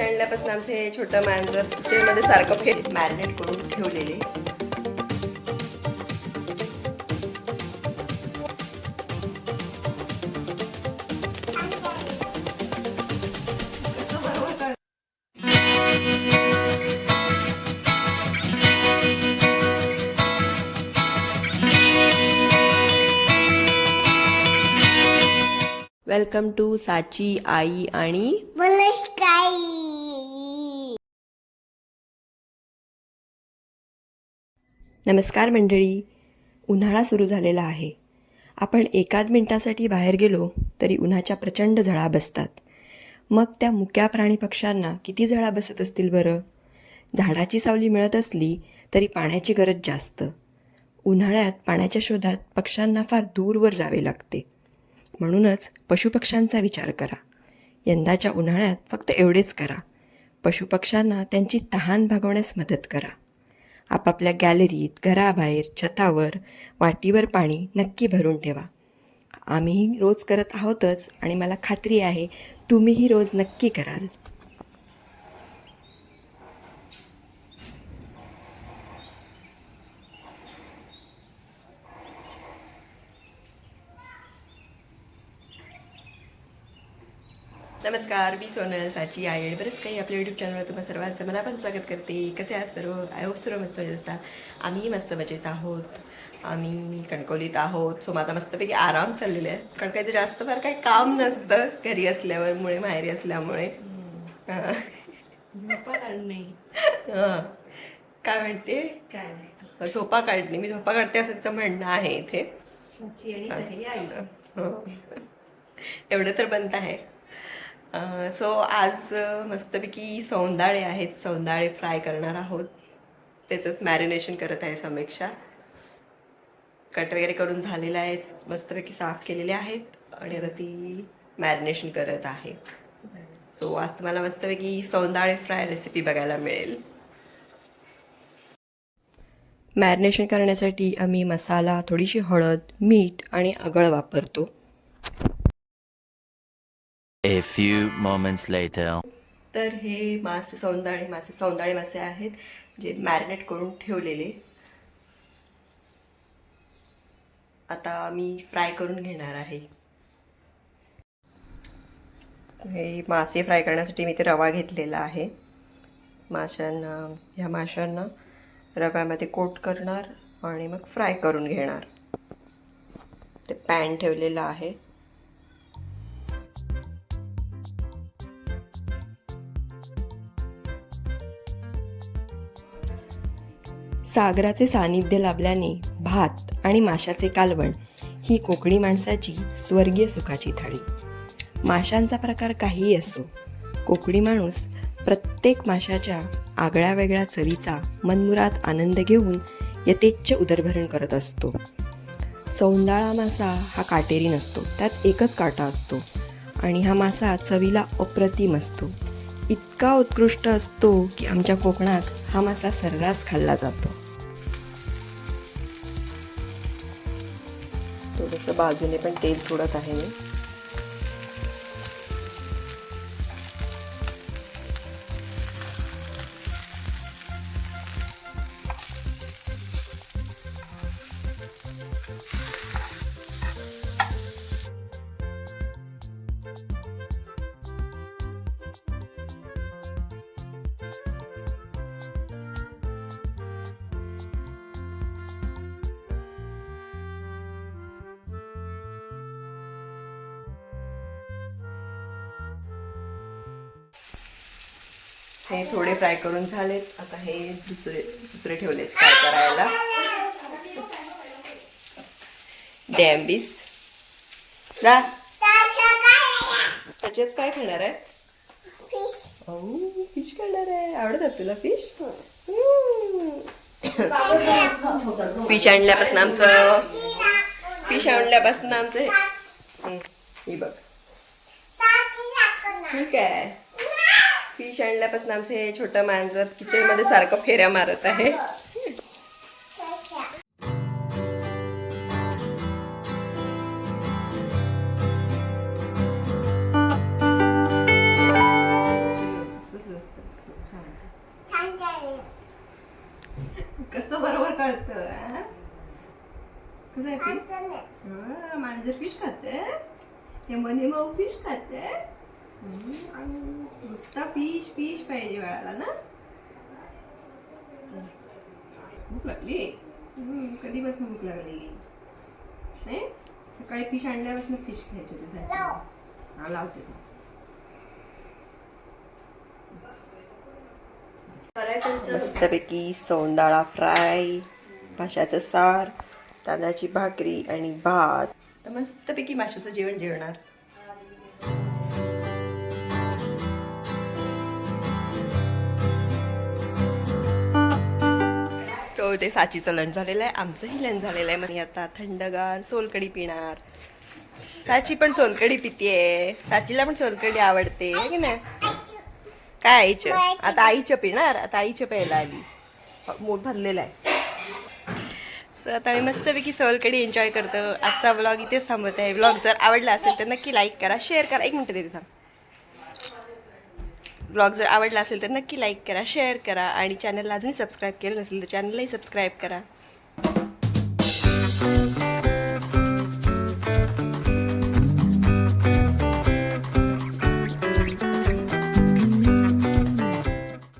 आणल्यापासून आमचं हे छोटं मांजरमध्ये सारखं फेट मॅरिनेट करून ठेवलेले. वेलकम टू साची आई आणि नमस्कार मंडळी. उन्हाळा सुरू झालेला आहे. आपण एकाद मिनटासाठी बाहेर गेलो तरी उन्हाच्या प्रचंड झळा बसतात. मग त्या मुक्या प्राणी पक्ष्यांना किती झळा बसत असतील बरं? झाडाची सावली मिळत असली तरी पाण्याची गरज जास्त. उन्हाळ्यात पाण्याच्या शोधात पक्ष्यांना फार दूरवर जावे लागते. म्हणूनच पशुपक्ष्यांचा विचार करा. यंदाच्या उन्हाळ्यात फक्त एवढेच करा. पशुपक्ष्यांना त्यांची तहान भागवण्यास मदत करा. आपापल्या गॅलरीत घराबाहेर छतावर वाटीवर पाणी नक्की भरून ठेवा. आम्हीही रोज करत आहोतच आणि मला खात्री आहे तुम्हीही रोज नक्की कराल. नमस्कार मी सोनल साची आणि बरंच काही आपल्या यूट्यूब चॅनलवर तुम्हाला सर्वांचं मनापासून स्वागत करते. कसे आहात सर्व? आय होप सर्व मस्त मजेत असतात आम्ही मस्त मजेत आहोत. आम्ही कणकवलीत आहोत. सो माझा मस्तपैकी आराम चाललेला आहे. कारण काही जास्त फार काही काम नसतं घरी असल्यावर मुळे माहेरी असल्यामुळे. काय म्हणते? काय झोपा काढणे मी झोपा काढते असं तिचं म्हणणं आहे इथे. एवढं तर बनत आहे. सो आज मस्तपैकी सौंदाळे आहेत. सौंदाळे फ्राय करणार आहोत. त्याचंच मॅरिनेशन करत आहे समीक्षा. कट वगैरे करून झालेले आहेत मस्तपैकी साफ केलेले आहेत आणि आता ती मॅरिनेशन करत आहे. सो आज तुम्हाला मस्तपैकी सौंदाळे फ्राय रेसिपी बघायला मिळेल. मॅरिनेशन करण्यासाठी आम्ही मसाला थोडीशी हळद मीठ आणि आगळ वापरतो. A few moments later. तर हे मासे सौंदाळे मासे सौंदाळे मासे आहेत जे मॅरिनेट करून ठेवलेले. आता मी फ्राय करून घेणार आहे. हे मासे फ्राय करण्यासाठी मी ते रवा घेतलेला आहे. माशांना ह्या माशांना रव्यामध्ये कोट करणार आणि मग फ्राय करून घेणार. ते पॅन ठेवलेलं आहे. सागराचे सानिध्य लाभल्याने भात आणि माशाचे कालवण ही कोकणी माणसाची स्वर्गीय सुखाची थाळी. माशांचा प्रकार काहीही असो कोकणी माणूस प्रत्येक माशाच्या आगळ्या वेगळ्या चवीचा मनमुरात आनंद घेऊन यथेच्छ उदरभरण करत असतो. सौंदाळा मासा हा काटेरी नसतो त्यात एकच काटा असतो आणि हा मासा चवीला अप्रतिम असतो. इतका उत्कृष्ट असतो की आमच्या कोकणात हा मासा सर्रास खाल्ला जातो. थोडंसं बाजूने पण तेल सोडत आहे मी. हे थोडे फ्राय करून झालेत. आता हे दुसरे दुसरे ठेवलेत फ्राय करायला. डॅम्बिस. जा. त्याच्याच काय खाणार आहे? Oh, फिश खाणार आहे. आवडतात तुला फिश फिश hmm. आणल्यापासून आमचं फिश आणल्यापासून आमचं हे- बघ. ठीक आहे. फिश आणल्यापासून आमचं हे छोटं मांजर किचनमध्ये सारखं फेऱ्या मारत आहे. कसं बरोबर कळत मांजर फिश खाते हे मनी मऊ फिश खाते आणि नुसता फिश फिश पाहिजे बाळाला ना? भूक लागली? कधीपासून भूक लागलेली नाही? सकाळी फिश आणल्यापासून फिश खायची होती. हा लावते. मस्तपैकी सोंडाळा फ्राय माशाचं सार तांदळाची भाकरी आणि भात. तर मस्तपैकी माशाचं जेवण जेवणार. होते ते साचीचं लंच झालेलं आहे आमचंही लंच झालेलं आहे. म्हणजे आता थंडगार सोलकडी पिणार. साची पण सोलकडी पितीये. साचीला पण सोलकडी आवडते है की नाही? काय आईचं? आता आईच्या पिणार आता आईच्या प्यायला आली. मोठ भरलेला आहे. तर आता मी मस्तपैकी सोलकडी एन्जॉय करतो. आजचा ब्लॉग इथेच थांबवत. आहे ब्लॉग जर आवडला असेल तर नक्की लाईक करा शेअर करा. एक मिनटं देते थांब. ब्लॉग जर आवडला असेल तर नक्की लाईक करा शेअर करा आणि चॅनलला अजूनही सबस्क्राईब केलं नसेल तर चॅनललाही सबस्क्राईब करा.